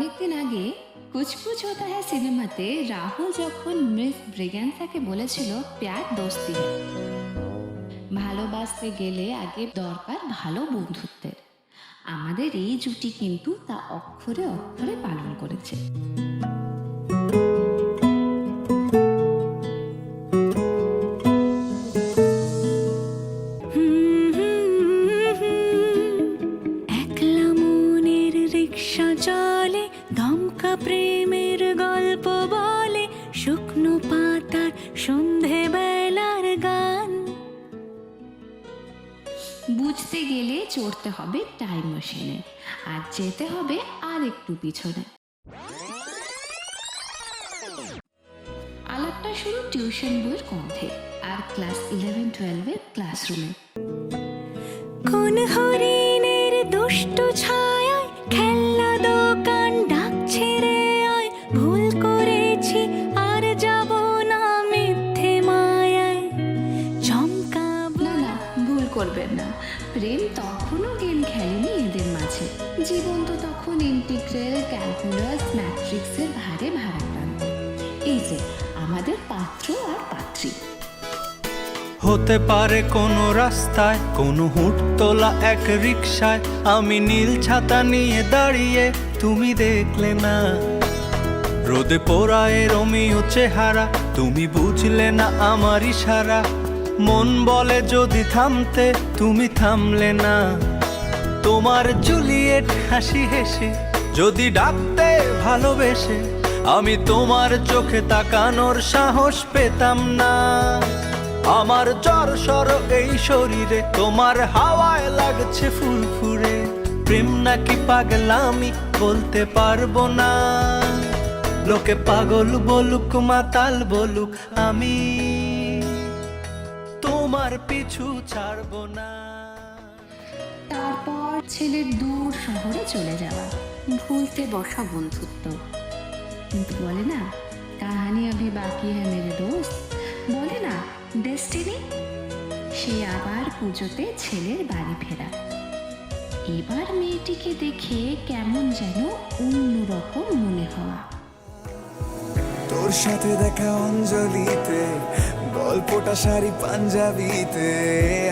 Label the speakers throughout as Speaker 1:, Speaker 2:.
Speaker 1: অনেকদিন আগে কুচকুচ হতা হ্যায় সিনেমাতে রাহুল যখন মিস ব্রিগ্যান্সাকে বলেছিল, প্যার দোস্তি ভালোবাসতে গেলে আগে দরকার ভালো বন্ধুত্বের। আমাদের এই জুটি কিন্তু তা অক্ষরে অক্ষরে পালন করেছে।
Speaker 2: প্রেমের গল্প বলে শুকনো পাতার সন্ধে বেলার গান।
Speaker 1: বুঝতে গেলে চড়তে হবে টাইম মেশিনে আর যেতে হবে আর একটু পিছনে। আলাপটা শুরু টিউশন বইয়ের কণ্ঠে আর ক্লাস ইলেভেন টুয়েলভের ক্লাসরুমে
Speaker 2: কোন হরিণের দুষ্ট ছায়ায়
Speaker 1: করবেন না। প্রেম তখনও গেম খেলেনি এদের মাঝে। জীবন তো তখন ইন্টিগ্রেল ক্যালকুলাস ম্যাট্রিক্সের ভারে ভারাক্রান্ত। এই যে, আমাদের পাত্র আর পাত্রী।
Speaker 3: হতে পারে কোনো রাস্তায়, কোনো হুট তোলা এক রিক্সায় আমি নীল ছাতা নিয়ে দাঁড়িয়ে, তুমি দেখলে না। রোদে পোড়ায় রমিও চেহারা, তুমি বুঝলে না আমার ইশারা। মন বলে যদি থামতে, তুমি থামলে না। তোমার জুলিয়েট হাসি হেসে, যদি ডাকতে ভালোবেসে, আমি তোমার চোখে তাকানোর সাহস পেতাম না। আমার জ্বর সর এই শরীরে, তোমার হাওয়ায় লাগছে ফুরফুরে। প্রেম নাকি পাগলামি বলতে পারব না। লোকে পাগল বলুক, মাতাল বলুক, আমি তোমার পিছু ছাড়বো না।
Speaker 1: তারপর ছেলের দূর শহরে চলে যাওয়া। ভুলতে বসা বন্ধুত্ব। কিন্তু বলে না, কাহানি আভি বাকি হ্যাঁ মেরে দোস্ত? বলে না ডেস্টিনি সে আবার পুজোতে ছেলের বাড়ি ফেরা। এবার মেয়েটিকে দেখে কেমন যেন অন্যরকম মনে হওয়া।
Speaker 4: তোর সাথে দেখা অঞ্জলিতে, গল্পটা শাড়ি পাঞ্জাবিতে,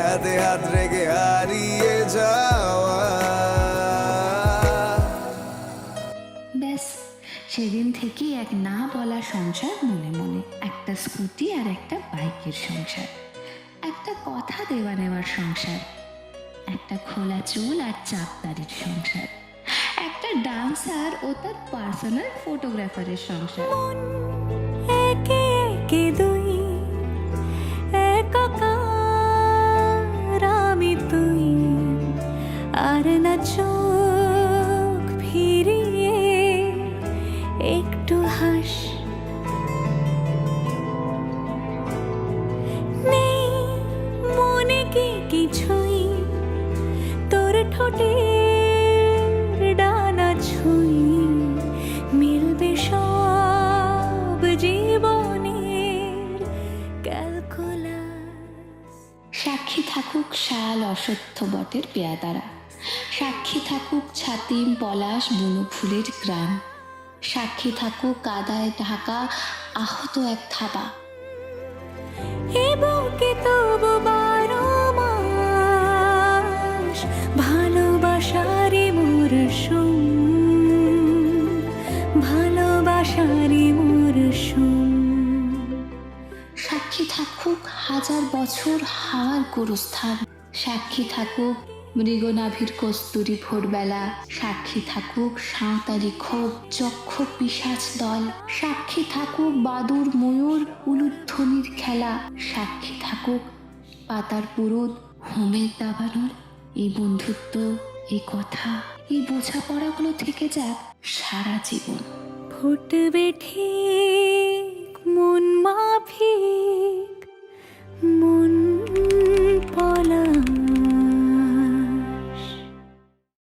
Speaker 4: হাতে হাত রেগে হারিয়ে যাওয়া।
Speaker 1: সেদিন থেকে এক না বলা সংসার মনে মনে, একটা স্কুটি আর একটা বাইকের সংসার। একটা কথা দেওয়া নেওয়ার সংসার, একটা খোলা চুল আর চাপদারির সংসার। একটা ডান্সার ও তার পার্সোনাল ফটোগ্রাফারের সংসার।
Speaker 2: একে একে দুই তুই আর না একটু কিছুই তোর ঠোঁটের ডানা মিলবে সব জীবনের ক্যালকুলাস
Speaker 1: সাক্ষী থাকুক শাল অসত্য বটের পেয়াদারা। সাক্ষী থাকুক ছাতিম পলাশ বুনো ফুলের গ্রাম। সাক্ষী থাকুক কাদায় ঢাকা আহত এক থাবা।
Speaker 2: এ বুকে তবু
Speaker 1: থাকুক হাজার বছর হাওয়ার গুরুস্থান। সাক্ষী থাকুক মৃগনাভির কস্তুরি ভোরবেলা। সাক্ষী থাকুক সাঁওতালি ক্ষোভ যক্ষ পিসাচ দল। সাক্ষী থাকুক বাদুর ময়ূর উলুধ্বনির খেলা। সাক্ষী থাকুক পাতার পুরুত হোমের দাবানোর এই বন্ধুত্ব এই কথা এই বোঝাপড়াগুলো থেকে যাক সারা জীবন।
Speaker 2: ফুটবে ঠিক